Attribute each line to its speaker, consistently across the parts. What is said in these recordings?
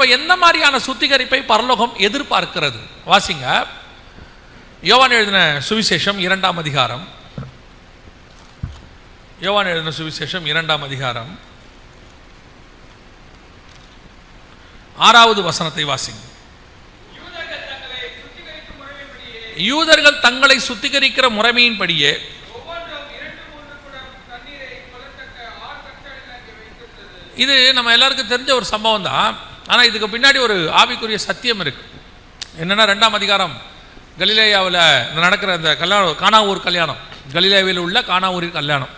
Speaker 1: அப்போ எந்த மாதிரியான சுத்திகரிப்பை பரலோகம் எதிர்பார்க்கிறது? வாசிங்க. யோவான் எழுதின சுவிசேஷம் இரண்டாம் அதிகாரம். யோவான் எழுதின சுவிசேஷம் இரண்டாம் அதிகாரம். ஆறாவது வசனத்தை வாசிங்க. யூதர்கள் தங்களை சுத்திகரிக்கிற முறைமையின்படியே இது நம்ம எல்லாருக்கும் தெரிஞ்ச ஒரு சம்பவம் தான் ஆனால் இதுக்கு பின்னாடி ஒரு ஆவிக்குரிய சத்தியம் இருக்குது என்னென்னா ரெண்டாம் அதிகாரம் கலிலேயாவில் நடக்கிற அந்த கல்யாணம் கானாவூர் கல்யாணம். கலிலேயாவில் உள்ள கானாவூர் கல்யாணம்.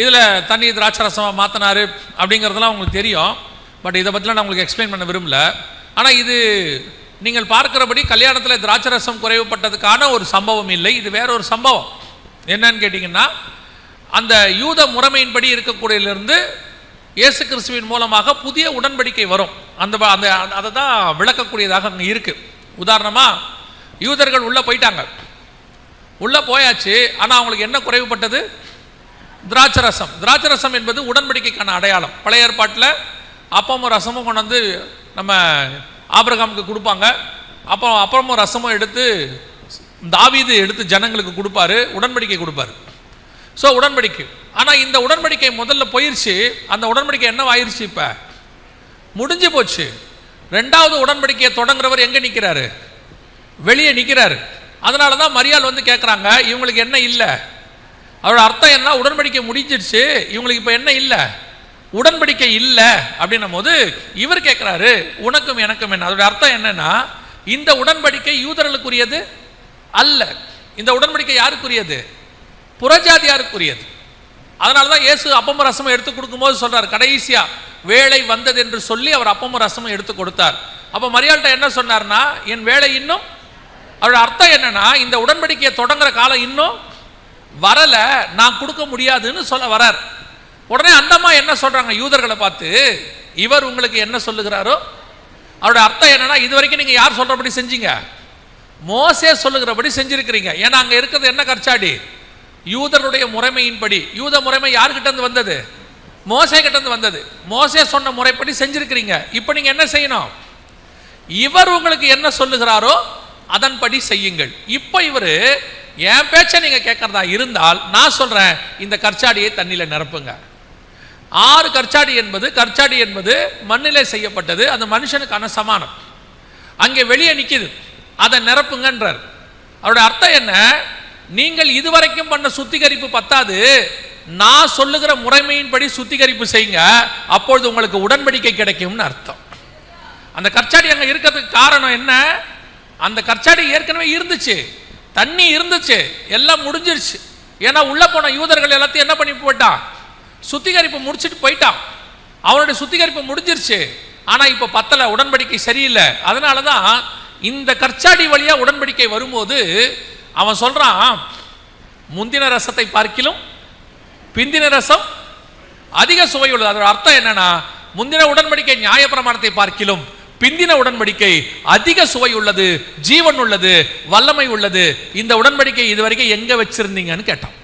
Speaker 1: இதில் தண்ணி திராட்சரசமாக மாற்றினார் அப்படிங்கிறதெல்லாம் உங்களுக்கு தெரியும். பட் இதை பற்றிலாம் நான் உங்களுக்கு எக்ஸ்பிளைன் பண்ண விரும்பல. ஆனால் இது நீங்கள் பார்க்கிறபடி கல்யாணத்தில் திராட்சரசம் குறைவுபட்டதுக்கான ஒரு சம்பவம் இல்லை. இது வேற ஒரு சம்பவம். என்னன்னு கேட்டிங்கன்னா அந்த யூத முறைமையின்படி இருக்கக்கூடியதிலிருந்து இயேசு கிறிஸ்துவின் மூலமாக புதிய உடன்படிக்கை வரும். அந்த அந்த அதை தான் விளக்கக்கூடியதாக அங்கே இருக்குது உதாரணமாக யூதர்கள் உள்ளே போயிட்டாங்க. உள்ளே போயாச்சு ஆனால் அவங்களுக்கு என்ன குறைவுபட்டது? திராட்சரசம். திராட்சரசம் என்பது உடன்படிக்கைக்கான அடையாளம். பழைய ஏற்பாட்டில் அப்பமும் ரசமும் கொண்டு வந்து நம்ம ஆபிரகாமுக்கு கொடுப்பாங்க. அப்போ அப்பமும் ரசமும் எடுத்து தாவீது எடுத்து ஜனங்களுக்கு கொடுப்பாரு உடன்படிக்கை கொடுப்பாரு. ஸோ உடன்படிக்கை. ஆனால் இந்த உடன்படிக்கை முதல்ல போயிருச்சு. அந்த உடன்படிக்கை என்னவாயிருச்சு இப்போ? முடிஞ்சு போச்சு. ரெண்டாவது உடன்படிக்கையை தொடங்குறவர் எங்கே நிற்கிறாரு வெளியே நிற்கிறாரு அதனால தான் மரியாள் வந்து கேட்குறாங்க இவங்களுக்கு என்ன இல்லை? அவரோட அர்த்தம் என்ன? உடன்படிக்கை முடிஞ்சிடுச்சு இவங்களுக்கு இப்போ என்ன இல்லை? உடன்படிக்கை இல்லை. அப்படின்னும் போது இவர் கேட்குறாரு உனக்கும் எனக்கும் என்ன? அதோட அர்த்தம் என்னன்னா இந்த உடன்படிக்கை யூதர்களுக்குரியது அல்ல. இந்த உடன்படிக்கை யாருக்குரியது? புறஜாதியாருக்குரியது அதனால தான் இயேசு அப்பமும் ரசமும் எடுத்து கொடுக்கும்போது சொல்றார் கடைசியா வேலை வந்தது என்று சொல்லி அவர் அப்பமும் ரசமும் எடுத்து கொடுத்தார். அப்போ மரியாள்கிட்ட என்ன சொன்னார்னா என் வேலை இன்னும் அவரோட அர்த்தம் என்னன்னா இந்த உடன்படிக்கையை தொடங்குற காலம் இன்னும் வரல நான் கொடுக்க முடியாதுன்னு சொல்ல வரார். உடனே அந்தம்மா என்ன சொல்றாங்க யூதர்களை பார்த்து இவர் உங்களுக்கு என்ன சொல்லுகிறாரோ? அவரோட அர்த்தம் என்னன்னா இது வரைக்கும் நீங்கள் யார் சொல்றபடி செஞ்சீங்க? மோசே சொல்லுகிறபடி செஞ்சிருக்கிறீங்க. ஏன்னா அங்கே இருக்கிறது என்ன கற்சாடி? யூதருடைய முறைமையின்படி யூத முறைமை யார்கிட்ட இருந்து வந்தது? மோசே கிட்ட இருந்து வந்தது. மோசே சொன்ன முறைப்படி செஞ்சிருக்கிறீங்க. இப்போ நீங்கள் என்ன செய்யணும்? இவர் உங்களுக்கு என்ன சொல்லுகிறாரோ அதன்படி செய்யுங்கள். இப்போ இவர் என் பேச்சை நீங்கள் கேட்குறதா இருந்தால் நான் சொல்கிறேன் இந்த கற்சாடியை தண்ணியில் நிரப்புங்க. ஆறு கற்சாடி என்பது கற்சாடி என்பது மண்ணிலே செய்யப்பட்டது அந்த மனுஷனுக்கான சமானம். அங்கே வெளியே நிற்கிது அதை நிரப்புங்கன்றார். அவருடைய அர்த்தம் என்ன? நீங்கள் இதுவரைக்கும் பண்ண சுத்திகரிப்பு பத்தாது. நான் சொல்லுகிற முறைமையின்படி சுத்திகரிப்பு செய்யுங்க. அப்பொழுது உங்களுக்கு உடன்படிக்கை கிடைக்கும்னு அர்த்தம். அந்த கற்சாடி அங்கே இருக்கிறதுக்கு காரணம் என்ன? அந்த கற்சாடி ஏற்கனவே இருந்துச்சு. தண்ணி இருந்துச்சு. எல்லாம் முடிஞ்சிருச்சு. ஏன்னா உள்ள போன யூதர்கள் எல்லாத்தையும் என்ன பண்ணி போயிட்டான்? சுத்திகரிப்பு முடிச்சுட்டு போயிட்டான். அவனுடைய சுத்திகரிப்பு முடிஞ்சிருச்சு. ஆனால் இப்போ பத்தல உடன்படிக்கை சரியில்லை. அதனால தான் இந்த கற்சாடி வழியாக உடன்படிக்கை வரும்போது அவன் சொல்றான் முந்தின ரசத்தை பார்க்கிலும் பிந்தின ரசம் அதிக சுவையுள்ளது அதோட அர்த்தம் என்னன்னா முந்தின உடன்படிக்கை நியாயப்பிரமாணத்தை பார்க்கிலும் பிந்தின உடன்படிக்கை அதிக சுவை உள்ளது ஜீவன் உள்ளது வல்லமை உள்ளது. இந்த உடன்படிக்கை இதுவரைக்கும் எங்க வச்சிருந்தீங்கன்னு கேட்டான்.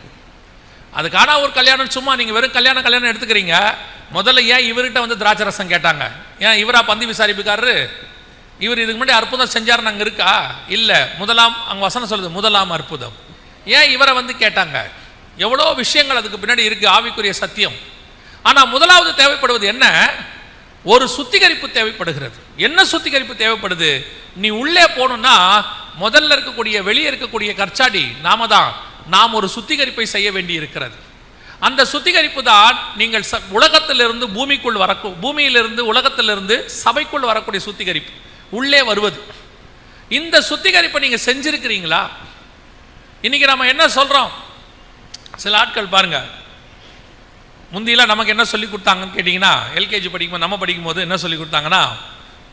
Speaker 1: அதுக்கான ஒரு கல்யாணம் சும்மா நீங்க வெறும் கல்யாணம் கல்யாணம் எடுத்துக்கிறீங்க. முதல்ல ஏன் இவர்கிட்ட வந்து திராட்சை ரசம் கேட்டாங்க? ஏன் இவரா பந்தி விசாரிப்புக்காரரு? இவர் இதுக்கு முன்னாடி அற்புதம் செஞ்சார் அங்கே இருக்கா? இல்லை. முதலாம் அங்கே வசனம் சொல்லுது முதலாம் அற்புதம். ஏன் இவரை வந்து கேட்டாங்க? எவ்வளோ விஷயங்கள் அதுக்கு பின்னாடி இருக்குது ஆவிக்குரிய சத்தியம். ஆனால் முதலாவது தேவைப்படுவது என்ன? ஒரு சுத்திகரிப்பு தேவைப்படுகிறது. என்ன சுத்திகரிப்பு தேவைப்படுது? நீ உள்ளே போகணும்னா முதல்ல இருக்கக்கூடிய வெளியே இருக்கக்கூடிய கற்சாடி நாம தான். நாம் ஒரு சுத்திகரிப்பை செய்ய வேண்டி இருக்கிறது அந்த சுத்திகரிப்பு தான் நீங்கள் ச- உலகத்திலிருந்து பூமிக்குள் வர பூமியிலிருந்து உலகத்திலிருந்து சபைக்குள் வரக்கூடிய சுத்திகரிப்பு. உள்ளே வருவது. இந்த சுத்திகரிப்பை நீங்கள் செஞ்சுருக்கிறீங்களா? இன்னைக்கு நம்ம என்ன சொல்கிறோம் சில ஆட்கள் பாருங்க. முந்தியெல்லாம் நமக்கு என்ன சொல்லி கொடுத்தாங்கன்னு கேட்டிங்கன்னா எல்கேஜி படிக்கும்போது நம்ம படிக்கும்போது என்ன சொல்லி கொடுத்தாங்கன்னா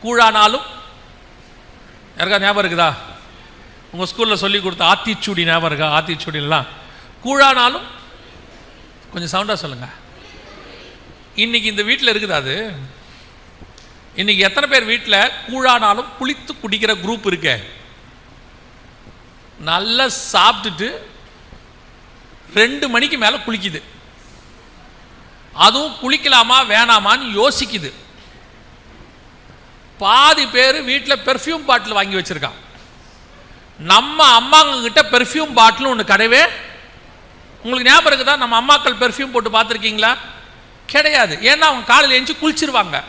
Speaker 1: கூழானாலும் யாருக்கா ஞாபகம் இருக்குதா? உங்கள் ஸ்கூலில் சொல்லி கொடுத்த ஆத்திச்சூடி ஞாபகம் இருக்கா? ஆத்திச்சூடிலாம் கூழானாலும் கொஞ்சம் சவுண்டாக சொல்லுங்கள் இன்றைக்கி இந்த வீட்டில் இருக்குதா அது? இன்னைக்கு எத்தனை பேர் வீட்டில் கூழானாலும் குளித்து குடிக்கிற குரூப் இருக்கே? நல்லா சாப்பிட்டுட்டு ரெண்டு மணிக்கு மேலே குளிக்குது. அதுவும் குளிக்கலாமா வேணாமான்னு யோசிக்குது. பாதி பேர் வீட்டில் பெர்ஃப்யூம் பாட்டில் வாங்கி வச்சிருக்கான். நம்ம அம்மாங்க கிட்ட பெர்ஃப்யூம் பாட்டில் ஒன்று கிடையவே? உங்களுக்கு ஞாபகம் இருக்குதா? நம்ம அம்மாக்கள் பெர்ஃப்யூம் போட்டு பார்த்துருக்கீங்களா? கிடையாது. ஏன்னா அவங்க காலையில் எழுந்து குளிச்சிருவாங்க.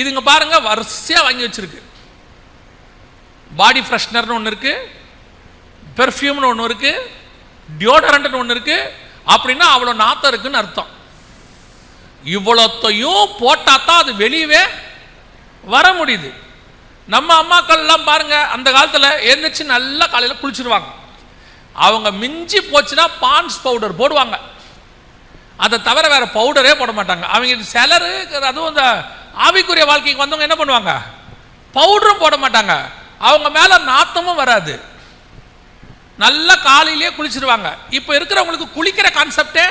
Speaker 1: இதுங்க பாருங்க வரிசையாக வாங்கி வச்சிருக்கு. பாடி ஃப்ரெஷ்னர்னு ஒன்று இருக்கு பெர்ஃப்யூம்னு ஒன்று இருக்கு டியோடரண்ட்னு ஒன்று இருக்கு. அப்படின்னா அவ்வளோ நாத்தம் இருக்குன்னு அர்த்தம். இவ்வளோத்தையும் போட்டால் தான் அது வெளியவே வர முடியுது. நம்ம அம்மாக்கள் எல்லாம் பாருங்க அந்த காலத்தில் எழுந்திரிச்சு நல்லா காலையில் குளிச்சிருவாங்க. அவங்க மிஞ்சி போச்சுன்னா பான்ஸ் பவுடர் போடுவாங்க. அதை தவிர வேற பவுடரே போட மாட்டாங்க. அவங்க சிலருக்கு அதுவும் இந்த ஆவிக்குரிய வாழ்க்கைக்கு வந்தவங்க என்ன பண்ணுவாங்க? பவுடரும் போட மாட்டாங்க. அவங்க மேல நாத்தமும் வராது. நல்லா காலையிலேயே குளிச்சிருவாங்க. இப்போ இருக்கிறவங்களுக்கு குளிக்கிற கான்செப்டே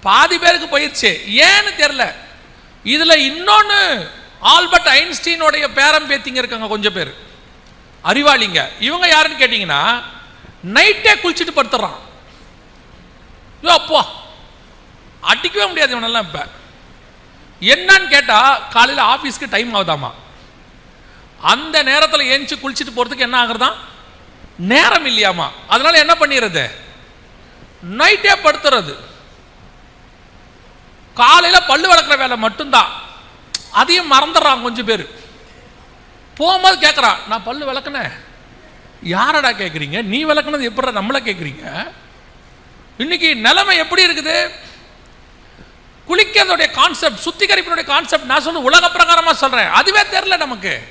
Speaker 1: பாதி பேருக்கு போயிடுச்சு ஏன்னு தெரியல. இதுல இன்னொன்னு ஆல்பர்ட் ஐன்ஸ்டீனுடைய பேரம் பேத்திங்க இருக்காங்க கொஞ்சம் பேர். அறிவாளிங்க. இவங்க யாருன்னு கேட்டிங்கன்னா நைட்டே குளிச்சுட்டு படுத்துறான். ஐயோ அப்போ. அடிக்கவே முடியாது இவனெல்லாம் இப்போ. என்னன்னு கேட்டால் காலையில் ஆஃபீஸ்க்கு டைம் ஆகுதாமா? அந்த நேரத்தில் ஏஞ்சி குளிச்சுட்டு போகிறதுக்கு என்ன ஆகுறதா? நேரம் இல்லையாமா? அதனால என்ன பண்ணிடுறது நைட்டே படுத்துறது. காலையில் பல்லு விளக்குற வேலை மட்டும்தான். அதையும் மறந்துடுறான் கொஞ்சம் பேர். போகும்போது கேட்குறான் நான் பல்லு விளக்குனேன் யாரடா கேட்குறீங்க நீ விளக்குனது எப்படா நம்மளை கேட்குறீங்க இன்னைக்கு நிலைமை எப்படி இருக்குது? குளிக்கிறதுடைய கான்செப்ட் சுத்திகரிப்பினுடைய கான்செப்ட் நான் சொல்ல உலக பிரகாரமாக சொல்கிறேன் அதுவே தெரில நமக்கு.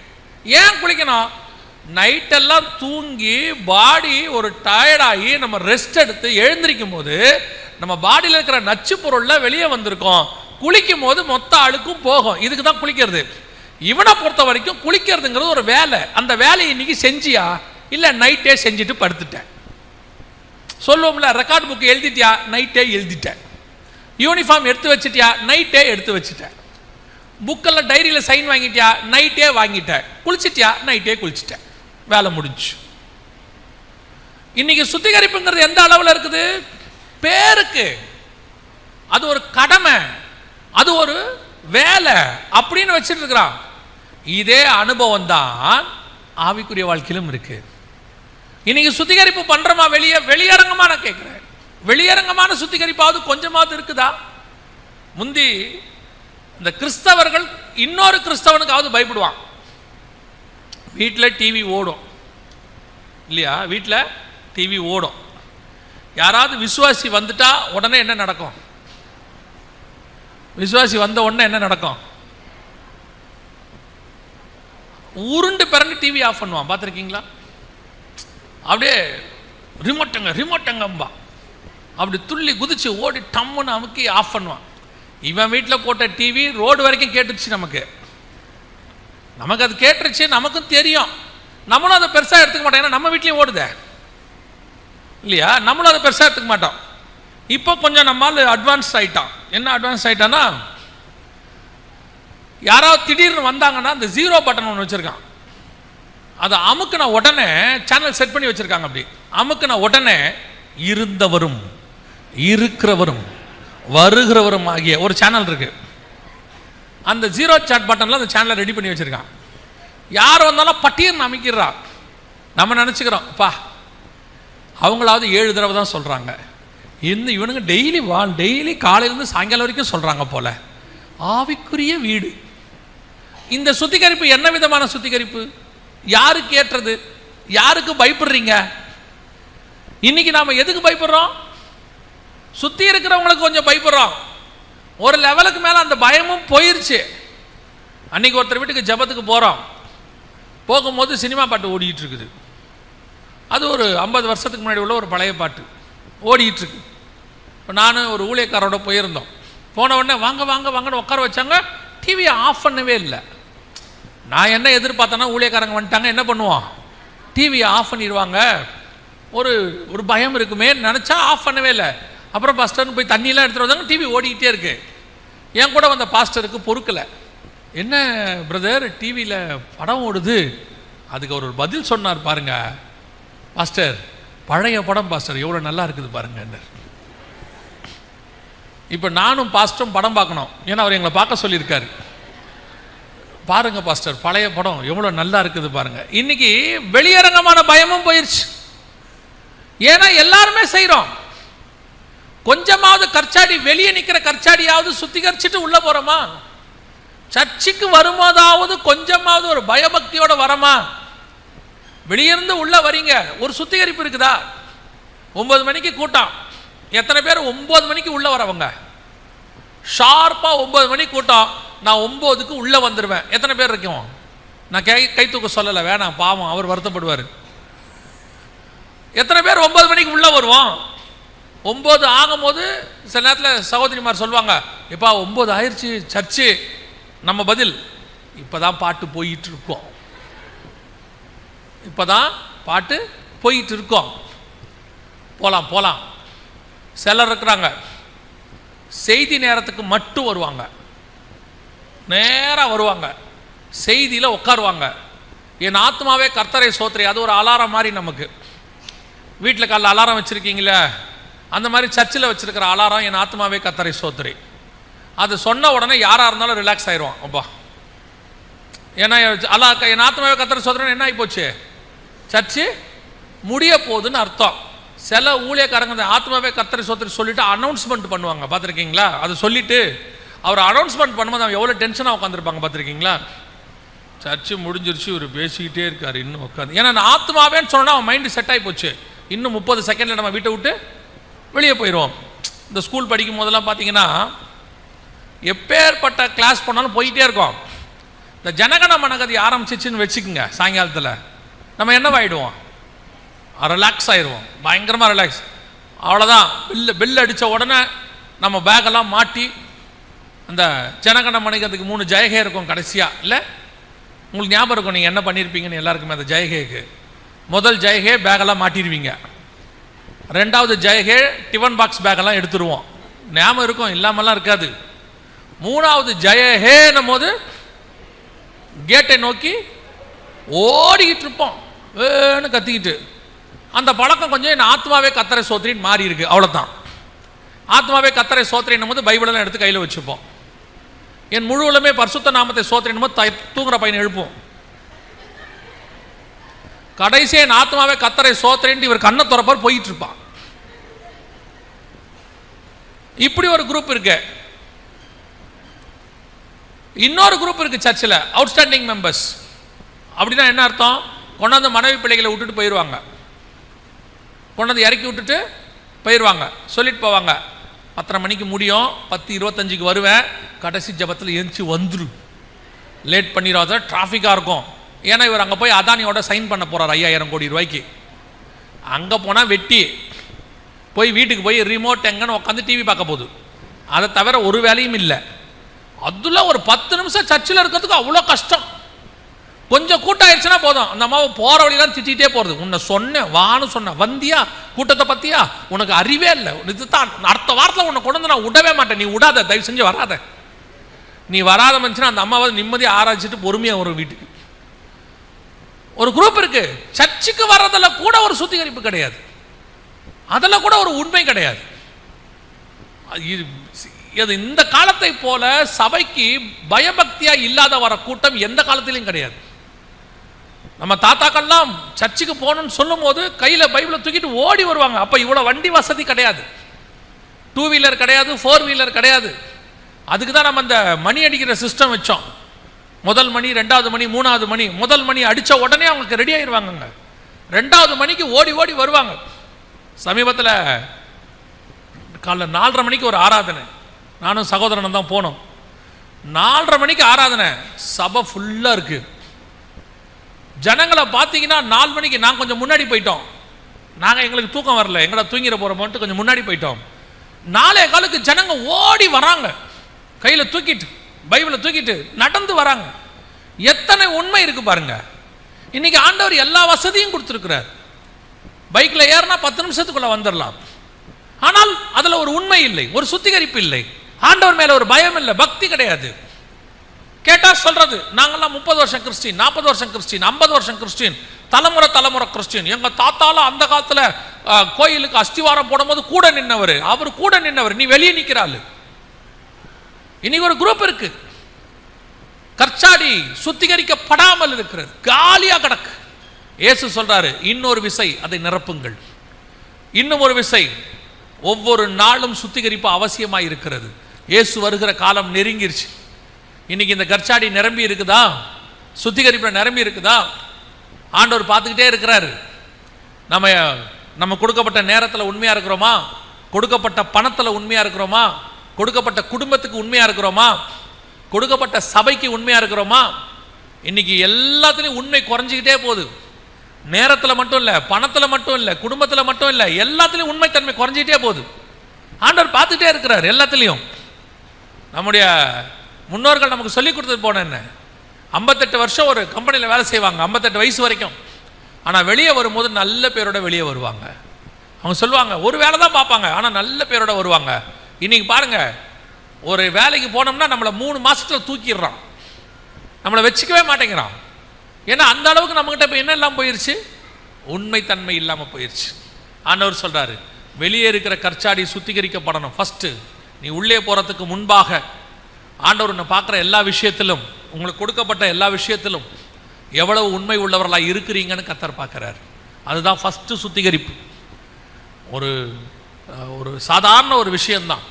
Speaker 1: ஏன் குளிக்கணும்? நைட்டெல்லாம் தூங்கி பாடி ஒரு டயர்டாகி நம்ம ரெஸ்ட் எடுத்து எழுந்திருக்கும் போது நம்ம பாடியில் இருக்கிற நச்சு பொருள்லாம் வெளியே வந்திருக்கோம். குளிக்கும் போது மொத்த அழுக்கும் போகும். இதுக்கு தான் குளிக்கிறது. இவனை பொறுத்த வரைக்கும் குளிக்கிறதுங்கிறது ஒரு வேலை. அந்த வேலையை இன்னைக்கு செஞ்சியா? இல்லை நைட்டே செஞ்சுட்டு படுத்துட்டேன். சொல்லுவோம்ல ரெக்கார்ட் புக்கு எழுதிட்டியா? நைட்டே எழுதிட்டேன். யூனிஃபார்ம் எடுத்து வச்சிட்டியா? நைட்டே எடுத்து வச்சிட்டேன் புக்கெல்லாம் டைரியில் சைன் வாங்கிட்டியா? நைட்டே வாங்கிட்டேன் குளிச்சிட்டியா? நைட்டே குளிச்சிட்டேன் வேலை முடிஞ்சு. இன்னைக்கு சுத்திகரிப்புங்கிறது எந்த அளவில் இருக்குது? பேருக்கு. அது ஒரு கடமை. அது ஒரு வேலை. அப்படின்னு வச்சுட்டு இருக்கிறான். இதே அனுபவம் தான் ஆவிக்குரிய வாழ்க்கையிலும் இருக்கு. இன்னைக்கு சுத்திகரிப்பு பண்றோமா? வெளியே வெளியரங்கமா நான் கேட்கிறேன் வெளியரங்கமான சுத்திகரிப்பாவது கொஞ்சமாவது இருக்குதா? முந்தி இந்த கிறிஸ்தவர்கள் இன்னொரு கிறிஸ்தவனுக்காவது பயப்படுவான். வீட்டில் டிவி ஓடும். இல்லையா? வீட்டில் டிவி ஓடும். யாராவது விசுவாசி வந்துட்டா உடனே என்ன நடக்கும்? விசுவாசி வந்த உடனே என்ன நடக்கும்? உருண்டு பிறந்து டிவி ஆஃப் பண்ணுவான். பார்த்துருக்கீங்களா? அப்படியே ரிமோட்டுங்க ரிமோட்டுங்கம்பா அப்படி துள்ளி குதிச்சு ஓடி டம்முன்னு அமுக்கி ஆஃப் பண்ணுவான். இவன் வீட்டில் போட்ட டிவி ரோடு வரைக்கும் கேட்டுச்சு நமக்கு. நமக்கு அது கேட்டுருச்சு நமக்கும் தெரியும். நம்மளும் அதை பெருசாக எடுத்துக்க மாட்டோம். ஏன்னா நம்ம வீட்லேயும் ஓடுதே. இல்லையா? நம்மளும் அதை பெருசாக எடுத்துக்க மாட்டோம். இப்போ கொஞ்சம் நம்மால் அட்வான்ஸ் ஆயிட்டான். என்ன அட்வான்ஸ் ஆகிட்டான்னா யாராவது திடீர்னு வந்தாங்கன்னா அந்த ஜீரோ பட்டன் ஒன்று வச்சுருக்கான். அதை அமுக்குன உடனே சேனல் செட் பண்ணி வச்சுருக்காங்க அப்படி. அமுக்குன உடனே இருந்தவரும் இருக்கிறவரும் வருகிறவரும் ஆகிய ஒரு சேனல் இருக்கு. அந்த ஜீரோ சாட் பட்டனில் அந்த சேனலை ரெடி பண்ணி வச்சுருக்கான். யார் வந்தாலும் பட்டியல் அமைக்கிறா. நம்ம நினச்சிக்கிறோம் பா அவங்களாவது ஏழு தடவை தான் சொல்கிறாங்க இன்னும் இவனுங்க டெய்லி வா டெய்லி காலையிலேருந்து சாயங்காலம் வரைக்கும் சொல்கிறாங்க போல. ஆவிக்குரிய வீடு. இந்த சுத்திகரிப்பு என்ன விதமான சுத்திகரிப்பு? யாருக்கு ஏற்றது? யாருக்கு பயப்படுறீங்க? இன்னைக்கு நாம எதுக்கு பயப்படுறோம்? சுற்றி இருக்கிறவங்களுக்கு கொஞ்சம் பயப்படுறோம் ஒரு லெவலுக்கு மேலே அந்த பயமும் போயிருச்சு. அன்னைக்கு ஒருத்தர் வீட்டுக்கு ஜெபத்துக்கு போகிறோம் போகும்போது சினிமா பாட்டு ஓடிட்டு இருக்குது. அது ஒரு ஐம்பது வருஷத்துக்கு முன்னாடி உள்ள ஒரு பழைய பாட்டு. ஓடிக்கிட்டு இருக்கு. இப்போ நான் ஒரு ஊழியக்காரோட போயிருந்தோம். போன உடனே வாங்க வாங்க வாங்கன்னு உட்கார வச்சாங்க. டிவியை ஆஃப் பண்ணவே இல்லை. நான் என்ன எதிர்பார்த்தேன்னா ஊழியக்காரங்க வந்துட்டாங்க என்ன பண்ணுவோம் டிவியை ஆஃப் பண்ணிடுவாங்க. ஒரு ஒரு பயம் இருக்குமே நினச்சா ஆஃப் பண்ணவே இல்லை. அப்புறம் பாஸ்டர்னு போய் தண்ணியெல்லாம் எடுத்துகிட்டு வந்தாங்க டிவி ஓடிக்கிட்டே இருக்கு. என் கூட வந்த பாஸ்டருக்கு பொறுக்கலை. என்ன பிரதர் டிவியில் படம் ஓடுது. அதுக்கு அவர் ஒரு பதில் சொன்னார் பாருங்க. பாஸ்டர் பழைய படம் பாஸ்டர் எவ்வளோ நல்லா இருக்குது பாருங்க இப்போ நானும் பாஸ்டரும் படம் பார்க்கணும். ஏன்னா அவர் எங்களை பார்க்க சொல்லியிருக்காரு. பாருங்க பாஸ்டர் பழைய படம் எவ்வளோ நல்லா இருக்குது பாருங்க. இன்னைக்கு வெளியரங்கமான பயமும் போயிடுச்சு ஏன்னா எல்லாருமே செய்கிறோம் கொஞ்சமாவது கற்சாடி வெளியே நிற்கிற கற்சாடியாவது சுத்திகரிச்சுட்டு உள்ளே போகிறோமா சர்ச்சுக்கு வரும்போதாவது கொஞ்சமாவது ஒரு பயபக்தியோட வரமா? வெளியிருந்து உள்ளே வரீங்க. ஒரு சுத்திகரிப்பு இருக்குதா? ஒன்பது மணிக்கு கூட்டம். எத்தனை பேர் ஒம்பது மணிக்கு உள்ளே வரவங்க? ஷார்ப்பாக ஒம்பது மணி கூட்டம். நான் ஒம்போதுக்கு உள்ளே வந்துடுவேன் எத்தனை பேர் இருக்கும் நான் கை கை தூக்க சொல்லலை. வேணாம் பாவம் அவர் வருத்தப்படுவார். எத்தனை பேர் ஒன்பது மணிக்கு உள்ளே வருவோம்? ஒம்பது ஆகும்போது சில நேரத்தில் சகோதரிமார் சொல்லுவாங்க எப்பா ஒம்பது ஆயிடுச்சு சர்ச்சு. நம்ம பதில் இப்போ தான் பாட்டு போயிட்டு இருக்கோம் இப்போ தான் பாட்டு போயிட்டு இருக்கோம் போகலாம் போகலாம் சிலர் இருக்கிறாங்க. செய்தி நேரத்துக்கு மட்டும் வருவாங்க. நேராக வருவாங்க. செய்தியில் உட்காருவாங்க என் ஆத்மாவே கர்த்தரை சோத்திரை அது ஒரு அலாரம் மாதிரி நமக்கு. வீட்டில் காலைல அலாரம் வச்சுருக்கீங்களே அந்த மாதிரி சர்ச்சில் வச்சுருக்கிற அலாரம் என் ஆத்மாவே கத்தரை சோத்திரை அது சொன்ன உடனே யாராக இருந்தாலும் ரிலாக்ஸ் ஆயிடுவான். அப்பா. ஏன்னா அல்லா என் ஆத்மாவே கத்தரை சோத்துறேன்னு என்ன ஆகி போச்சு சர்ச்சு முடிய போகுதுன்னு அர்த்தம். சில ஊழியக்காரங்க ஆத்மாவே கத்தரை சோத்திரி சொல்லிட்டு அனௌன்ஸ்மெண்ட் பண்ணுவாங்க. பார்த்துருக்கீங்களா? அதை சொல்லிட்டு அவர் அனௌன்ஸ்மெண்ட் பண்ணும்போது அவன் எவ்வளோ டென்ஷனாக உட்காந்துருப்பாங்க பார்த்துருக்கீங்களா? சர்ச்சு முடிஞ்சிருச்சு இவர் பேசிக்கிட்டே இருக்கார். இன்னும் உட்காந்து ஏன்னா நான் ஆத்மாவேன்னு சொன்னால் அவன் மைண்டு செட் ஆகி போச்சு. இன்னும் முப்பது செகண்டில் நம்ம வீட்டை விட்டு வெளியே போயிடுவோம் இந்த ஸ்கூல் படிக்கும் போதெல்லாம் பார்த்தீங்கன்னா எப்பேற்பட்ட கிளாஸ் பண்ணாலும் போயிட்டே இருக்கோம். இந்த ஜனகண மனகதி ஆரம்பிச்சிச்சுன்னு வச்சுக்கோங்க சாயங்காலத்தில். நம்ம என்னவாயிடுவோம்? ரிலாக்ஸ் ஆயிடுவோம் பயங்கரமாக ரிலாக்ஸ் அவ்வளோதான் பில்லு பில் அடித்த உடனே நம்ம பேக்கெல்லாம் மாட்டி அந்த ஜனகண மணிகத்துக்கு மூணு ஜெயகே இருக்கும் கடைசியாக இல்லை? உங்களுக்கு ஞாபகம் இருக்கும் நீங்கள் என்ன பண்ணியிருப்பீங்கன்னு எல்லாருக்குமே அந்த ஜெயகேக்கு. முதல் ஜெயகே பேக்கெல்லாம் மாட்டிடுவீங்க ரெண்டாவது ஜெயகே டிஃபன் பாக்ஸ் பேக்கெல்லாம் எடுத்துருவோம். ஞாபகம் இருக்கும் இல்லாமலாம் இருக்காது. மூணாவது ஜெயஹேன்னும் போது கேட்டை நோக்கி ஓடிக்கிட்டு இருப்போம். வேணு கத்திக்கிட்டு. அந்த பழக்கம் கொஞ்சம் என் ஆத்மாவே கத்தரை சோத்திரின்னு மாறி இருக்கு அவ்வளோதான் ஆத்மாவே கத்தரை சோத்திரின்னும் போது பைபிளெல்லாம் எடுத்து கையில் வச்சுப்போம். என் முழுவலுமே பரிசுத்த நாமத்தை சோத்திரின்னும் போது தை- தூங்குற பையனை எழுப்போம் கடைசி என் ஆத்மாவே கத்தரை சோத்திரின்ட்டு இவர் கண்ணை துறப்பார் போயிட்டு இருப்பான் இப்படி ஒரு குரூப் இருக்கு. இன்னொரு குரூப் இருக்கு சர்ச்சில் அவுட்ஸ்டாண்டிங் மெம்பர்ஸ் அப்படின்னா என்ன அர்த்தம்? கொண்டாந்து மனைவி பிள்ளைகளை விட்டுட்டு போயிடுவாங்க கொண்டாந்து இறக்கி விட்டுட்டு போயிடுவாங்க சொல்லிட்டு போவாங்க. பத்தரை மணிக்கு முடியும் பத்து இருபத்தஞ்சுக்கு வருவேன். கடைசி ஜபத்தில் எந்திச்சு வந்துடும் லேட் பண்ணிடாத டிராஃபிக்காக இருக்கும். ஏன்னா இவர் அங்கே போய் அதானியோட சைன் பண்ண போகிறார் ஐயாயிரம் கோடி ரூபாய்க்கு. அங்கே போனால் வெட்டி போய் வீட்டுக்கு போய் ரிமோட் எங்கன்னு உட்காந்து டிவி பார்க்க போகுது. அதை தவிர ஒரு வேலையும் இல்லை. அதில் ஒரு பத்து நிமிஷம் சர்ச்சில் இருக்கிறதுக்கு அவ்வளோ கஷ்டம். கொஞ்சம் கூட்டம் ஆயிடுச்சுன்னா போதும். அந்த அம்மாவை போகிற வழியெல்லாம் திட்டிகிட்டே போகிறது உன்னை சொன்னேன் வான்னு சொன்னேன். வந்தியா? கூட்டத்தை பற்றியா உனக்கு அறிவே இல்லை. இதுதான் அடுத்த வாரத்தில் உன்னை கொண்டு வந்து நான் விடவே மாட்டேன். நீ விடாத தயவு செஞ்சு வராத. நீ வராத மனுஷனா அந்த அம்மாவை நிம்மதியாக ஆராய்ச்சிட்டு பொறுமையாக வரும் வீட்டுக்கு. ஒரு குரூப் இருக்கு. சர்ச்சுக்கு வர்றதில் கூட ஒரு சுத்திகரிப்பு கிடையாது. அதில் கூட ஒரு உண்மை கிடையாது. அது இது இந்த காலத்தை போல சபைக்கு பயபக்தியா இல்லாத வர கூட்டம் எந்த காலத்திலையும் கிடையாது. நம்ம தாத்தாக்கள்லாம் சர்ச்சுக்கு போகணும்னு சொல்லும் போது கையில் பைபிளை தூக்கிட்டு ஓடி வருவாங்க. அப்போ இவ்வளோ வண்டி வசதி கிடையாது. டூ வீலர் கிடையாது ஃபோர் வீலர் கிடையாது. அதுக்கு தான் நம்ம அந்த மணி அடிக்கிற சிஸ்டம் வச்சோம். முதல் மணி ரெண்டாவது மணி மூணாவது மணி. முதல் மணி அடித்த உடனே அவங்களுக்கு ரெடி ஆயிடுவாங்கங்க ரெண்டாவது மணிக்கு ஓடி ஓடி வருவாங்க. சமீபத்தில் காலைல நாலரை மணிக்கு ஒரு ஆராதனை. நானும் சகோதரனும் தான் போனோம். நாலரை மணிக்கு ஆராதனை. சபை ஃபுல்லாக இருக்குது ஜனங்களை பார்த்தீங்கன்னா நாலு மணிக்கு நாங்கள் கொஞ்சம் முன்னாடி போயிட்டோம். நாங்கள் எங்களுக்கு தூக்கம் வரல. எங்கடா தூங்கிட போகிறோமோன்ட்டு கொஞ்சம் முன்னாடி போயிட்டோம். நாளே காலுக்கு ஜனங்க ஓடி வராங்க. கையில் தூக்கிட்டு பைபிளை தூக்கிட்டு நடந்து வராங்க. எத்தனை உண்மை இருக்கு பாருங்க. இன்னைக்கு ஆண்டவர் எல்லா வசதியும் கொடுத்துருக்கிறார். பைக்கில் ஏறினா பத்து நிமிஷத்துக்குள்ள வந்துடலாம் ஆனால் அதில் ஒரு உண்மை இல்லை ஒரு சுத்திகரிப்பு இல்லை. ஆண்டவர் மேலே ஒரு பயம் இல்லை பக்தி கிடையாது. கேட்டால் சொல்றது நாங்கெல்லாம் முப்பது வருஷம் கிறிஸ்டின் நாற்பது வருஷம் கிறிஸ்டின் ஐம்பது வருஷம் கிறிஸ்டின் தலைமுறை தலைமுறை கிறிஸ்டின். எங்கள் தாத்தால அந்த காலத்தில் கோயிலுக்கு அஸ்திவாரம் போடும்போது கூட நின்னவர். அவர் கூட நின்னவர். நீ வெளியே நிற்கிறாள் இன்னைக்கு ஒரு குரூப் இருக்கு. கற்சாடி சுத்திகரிக்கப்படாமல் இருக்கிறது. காலியா கிடக்கு. இயேசு சொல்றாரு இன்னொரு விசை அதை நிரப்புங்கள். இன்னும் ஒரு விசை ஒவ்வொரு நாளும் சுத்திகரிப்பு அவசியமாக இருக்கிறது. இயேசு வருகிற காலம் நெருங்கிருச்சு. இன்னைக்கு இந்த கற்சாடி நிரம்பி இருக்குதா? சுத்திகரிப்பில் நிரம்பி இருக்குதா? ஆண்டவர் பார்த்துக்கிட்டே இருக்கிறாரு. நம்ம நம்ம கொடுக்கப்பட்ட நேரத்தில் உண்மையாக இருக்கிறோமா? கொடுக்கப்பட்ட பணத்தில் உண்மையாக இருக்கிறோமா? கொடுக்கப்பட்ட குடும்பத்துக்கு உண்மையாக இருக்கிறோமா? கொடுக்கப்பட்ட சபைக்கு உண்மையாக இருக்கிறோமா? இன்னைக்கு எல்லாத்துலேயும் உண்மை குறைஞ்சிக்கிட்டே போகுது. நேரத்தில் மட்டும் இல்லை பணத்தில் மட்டும் இல்லை குடும்பத்தில் மட்டும் இல்லை எல்லாத்துலேயும் உண்மைத்தன்மை குறைஞ்சிக்கிட்டே போகுது. ஆண்டவர் பார்த்துட்டே இருக்கிறார் எல்லாத்துலேயும். நம்முடைய முன்னோர்கள் நமக்கு சொல்லி கொடுத்தது போன என்ன? ஐம்பத்தெட்டு வருஷம் ஒரு கம்பெனியில் வேலை செய்வாங்க ஐம்பத்தெட்டு வயசு வரைக்கும். ஆனால் வெளியே வரும்போது நல்ல பேரோட வெளியே வருவாங்க. அவங்க சொல்லுவாங்க ஒரு வேலை தான் பார்ப்பாங்க ஆனால் நல்ல பேரோட வருவாங்க. இன்னைக்கு பாருங்க ஒரு வேலைக்கு போனோம்னா நம்மளை மூணு மாதத்தில் தூக்கிடுறான். நம்மளை வச்சுக்கவே மாட்டேங்கிறான். ஏன்னா அந்த அளவுக்கு நம்மகிட்ட இப்போ என்ன இல்லாமல் போயிருச்சு? உண்மைத்தன்மை இல்லாமல் போயிருச்சு. ஆண்டவர் சொல்கிறாரு வெளியே இருக்கிற கற்சாடி சுத்திகரிக்கப்படணும். ஃபஸ்ட்டு நீ உள்ளே போகிறதுக்கு முன்பாக ஆண்டவர் உன்னை பார்க்குற எல்லா விஷயத்திலும் உங்களுக்கு கொடுக்கப்பட்ட எல்லா விஷயத்திலும் எவ்வளவு உண்மை உள்ளவர்களாக இருக்கிறீங்கன்னு கத்தர் பார்க்குறாரு. அதுதான் ஃபஸ்ட்டு சுத்திகரிப்பு. ஒரு ஒரு சாதாரண ஒரு விஷயம்தான்.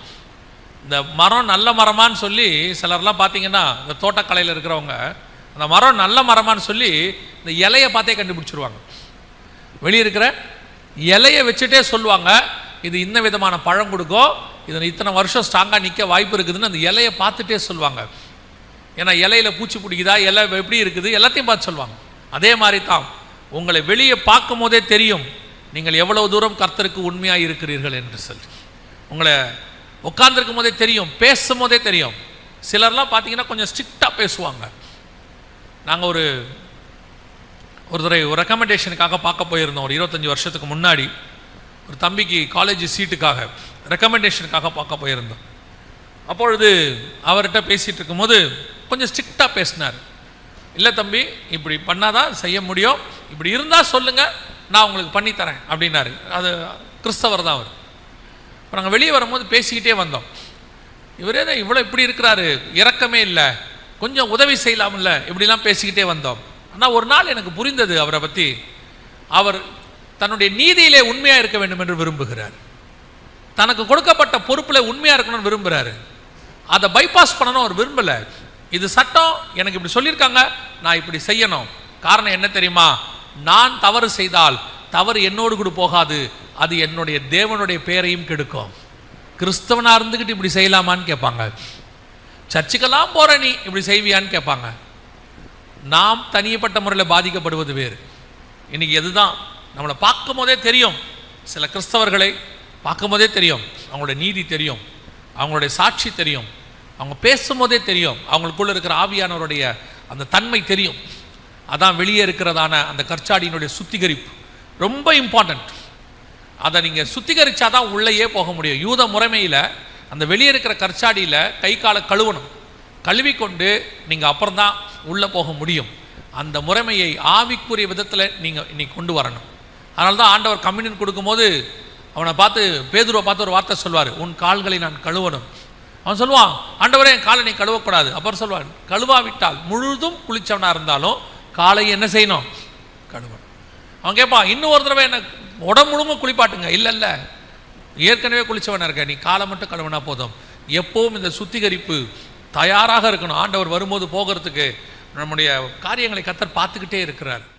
Speaker 1: இந்த மரம் நல்ல மரமான்னு சொல்லி சிலர்லாம் பார்த்தீங்கன்னா இந்த தோட்டக்கலையில் இருக்கிறவங்க அந்த மரம் நல்ல மரமான்னு சொல்லி இந்த இலையை பார்த்தே கண்டுபிடிச்சிருவாங்க. வெளியே இருக்கிற இலையை வச்சுட்டே சொல்லுவாங்க இது இந்த விதமான பழம் கொடுக்கும் இது இத்தனை வருஷம் ஸ்ட்ராங்காக நிற்க வாய்ப்பு இருக்குதுன்னு அந்த இலையை பார்த்துட்டே சொல்லுவாங்க. ஏன்னா இலையில பூச்சி பிடிக்குதா இலை எப்படி இருக்குது எல்லாத்தையும் பார்த்து சொல்லுவாங்க. அதே மாதிரி தான் உங்களை வெளியே பார்க்கும் போதே தெரியும் நீங்கள் எவ்வளவு தூரம் கர்த்தருக்கு உண்மையாக இருக்கிறீர்கள் என்று சொல்லி. உங்களை உட்கார்ந்துருக்கும் போதே தெரியும் பேசும் போதே தெரியும். சிலர்லாம் பார்த்தீங்கன்னா கொஞ்சம் ஸ்ட்ரிக்டாக பேசுவாங்க. நாங்கள் ஒரு ஒரு தடவை ஒரு ரெக்கமெண்டேஷனுக்காக பார்க்க போயிருந்தோம் ஒரு இருபத்தஞ்சி வருஷத்துக்கு முன்னாடி. ஒரு தம்பிக்கு காலேஜ் சீட்டுக்காக ரெக்கமெண்டேஷனுக்காக பார்க்க போயிருந்தோம். அப்பொழுது அவர்கிட்ட பேசிகிட்டு இருக்கும்போது கொஞ்சம் ஸ்ட்ரிக்டாக பேசினார். இல்லை தம்பி இப்படி பண்ணாதான் செய்ய முடியும். இப்படி இருந்தால் சொல்லுங்கள் நான் உங்களுக்கு பண்ணித்தரேன் அப்படின்னாரு. அது கிறிஸ்தவர் தான் அவர். இப்போ நாங்கள் வெளியே வரும்போது பேசிக்கிட்டே வந்தோம். இவரே தான் இவ்வளோ இப்படி இருக்கிறாரு இறக்கமே இல்லை கொஞ்சம் உதவி செய்யலாம்ல இப்படிலாம் பேசிக்கிட்டே வந்தோம். ஆனால் ஒரு நாள் எனக்கு புரிந்தது அவரை பற்றி அவர் தன்னுடைய நீதியிலே உண்மையாக இருக்க வேண்டும் என்று விரும்புகிறார். தனக்கு கொடுக்கப்பட்ட பொறுப்பில் உண்மையாக இருக்கணும்னு விரும்புகிறாரு அதை பைபாஸ் பண்ணணும் அவர் விரும்பலை. இது சட்டம் எனக்கு இப்படி சொல்லியிருக்காங்க நான் இப்படி செய்யணும். காரணம் என்ன தெரியுமா? நான் தவறு செய்தால் தவறு என்னோடு கூட போகாது. அது என்னுடைய தேவனுடைய பெயரையும் கெடுக்கும். கிறிஸ்தவனாக இருந்துக்கிட்டு இப்படி செய்யலாமான்னு கேட்பாங்க. சர்ச்சுக்கெல்லாம் போகிற நீ இப்படி செய்வியான்னு கேட்பாங்க. நாம் தனியப்பட்ட முறையில் பாதிக்கப்படுவது வேறு. இன்னைக்கு எதுதான்? நம்மளை பார்க்கும் போதே தெரியும். சில கிறிஸ்தவர்களை பார்க்கும் போதே தெரியும். அவங்களுடைய நீதி தெரியும். அவங்களுடைய சாட்சி தெரியும். அவங்க பேசும்போதே தெரியும். அவங்களுக்குள்ளே இருக்கிற ஆவியானவருடைய அந்த தன்மை தெரியும். அதான் வெளியே இருக்கிறதான அந்த கற்சாடியினுடைய சுத்திகரிப்பு. ரொம்ப இம்பார்ட்டண்ட் அதை நீங்கள் சுத்திகரிச்சா தான் உள்ளேயே போக முடியும். யூத முறைமையில் அந்த வெளியே இருக்கிற கற்சாடியில் கை காலை கழுவணும். கழுவி கொண்டு நீங்கள் அப்புறம் தான் உள்ளே போக முடியும். அந்த முறைமையை ஆவிக்குரிய விதத்தில் நீங்கள் இன்னைக்கு கொண்டு வரணும். அதனால தான் ஆண்டவர் கம்யூனியன் கொடுக்கும்போது அவனை பார்த்து பேதுருவை பார்த்து ஒரு வார்த்தை சொல்வார். உன் கால்களை நான் கழுவணும். அவன் சொல்லுவான் ஆண்டவரே என் காலை நீ கழுவக்கூடாது. அப்புறம் சொல்லுவான் கழுவாவிட்டால் முழுதும் குளித்தவனாக இருந்தாலும் காலை என்ன செய்யணும்? கழுவணும். அவன் கேட்பான் இன்னும் ஒரு தடவை என்ன உடம்பு முழுங்க குளிப்பாட்டுங்க. இல்லை இல்லை ஏற்கனவே குளிச்சவனா இருக்க நீ காலை மட்டும் கழுவினா போதும். எப்போவும் இந்த சுத்திகரிப்பு தயாராக இருக்கணும். ஆண்டவர் வரும்போது போகிறதுக்கு நம்முடைய காரியங்களை கத்தர் பார்த்துக்கிட்டே இருக்கிறார்.